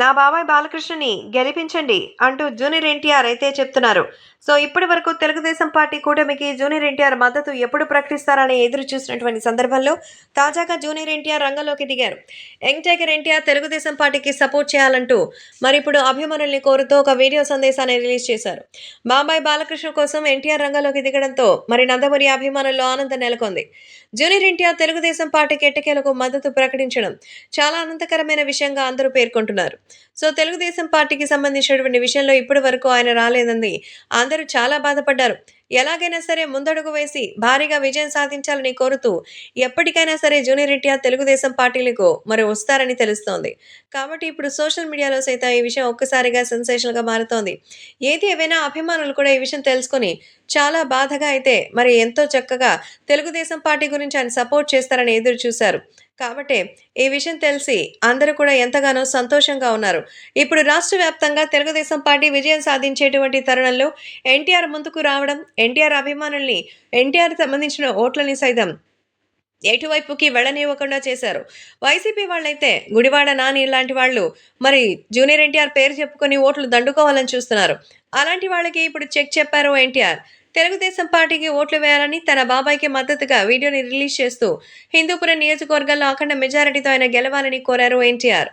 నా బాబాయ్ బాలకృష్ణని గెలిపించండి అంటూ జూనియర్ ఎన్టీఆర్ అయితే చెప్తున్నారు. సో ఇప్పటి వరకు తెలుగుదేశం పార్టీ కూటమికి జూనియర్ ఎన్టీఆర్ మద్దతు ఎప్పుడు ప్రకటిస్తారని ఎదురు చూసినటువంటి సందర్భంలో తాజాగా జూనియర్ ఎన్టీఆర్ రంగంలోకి దిగారు. యంగ్ టైగర్ ఎన్టీఆర్ తెలుగుదేశం పార్టీకి సపోర్ట్ చేయాలంటూ మరి ఇప్పుడు అభిమానుల్ని కోరుతూ ఒక వీడియో సందేశాన్ని రిలీజ్ చేశారు. బాబాయ్ బాలకృష్ణ కోసం ఎన్టీఆర్ రంగంలోకి దిగడంతో మరి నందమూరి అభిమానుల్లో ఆనందం నెలకొంది. జూనియర్ ఎన్టీఆర్ తెలుగుదేశం పార్టీకి ఎట్టకేలకు మద్దతు ప్రకటించడం చాలా ఆనందకరమైన విషయంగా అందరూ పేర్కొంటున్నారు. సో తెలుగుదేశం పార్టీకి సంబంధించినటువంటి విషయంలో ఇప్పటి వరకు ఆయన రాలేదని అందరూ చాలా బాధపడ్డారు. ఎలాగైనా సరే ముందడుగు వేసి భారీగా విజయం సాధించాలని కోరుతూ ఎప్పటికైనా సరే జూనియర్ ఎన్టీఆర్ తెలుగుదేశం పార్టీలకు మరి వస్తారని తెలుస్తోంది. కాబట్టి ఇప్పుడు సోషల్ మీడియాలో సైతం ఈ విషయం ఒక్కసారిగా సెన్సేషన్గా మారుతోంది. ఏది ఏవైనా అభిమానులు కూడా ఈ విషయం తెలుసుకొని చాలా బాధగా అయితే మరి ఎంతో చక్కగా తెలుగుదేశం పార్టీ గురించి ఆయన సపోర్ట్ చేస్తారని ఎదురు చూశారు కాబట్టి ఈ విషయం తెలిసి అందరూ కూడా ఎంతగానో సంతోషంగా ఉన్నారు. ఇప్పుడు రాష్ట్ర వ్యాప్తంగా తెలుగుదేశం పార్టీ విజయం సాధించేటువంటి తరుణంలో ఎన్టీఆర్ ముందుకు రావడం ఎన్టీఆర్ అభిమానుల్ని ఎన్టీఆర్ సంబంధించిన ఓట్లని సైతం ఎటువైపుకి వెళ్ళనివ్వకుండా చేశారు. వైసీపీ వాళ్ళైతే గుడివాడ నాని ఇలాంటి వాళ్ళు మరి జూనియర్ ఎన్టీఆర్ పేరు చెప్పుకొని ఓట్లు దండుకోవాలని చూస్తున్నారు. అలాంటి వాళ్ళకి ఇప్పుడు చెక్ చెప్పారు ఎన్టీఆర్. తెలుగుదేశం పార్టీకి ఓట్లు వేయాలని తన బాబాయ్కి మద్దతుగా వీడియోని రిలీజ్ చేస్తూ హిందూపురం నియోజకవర్గంలో అఖండ మెజారిటీతో ఆయన గెలవాలని కోరారు ఎన్టీఆర్.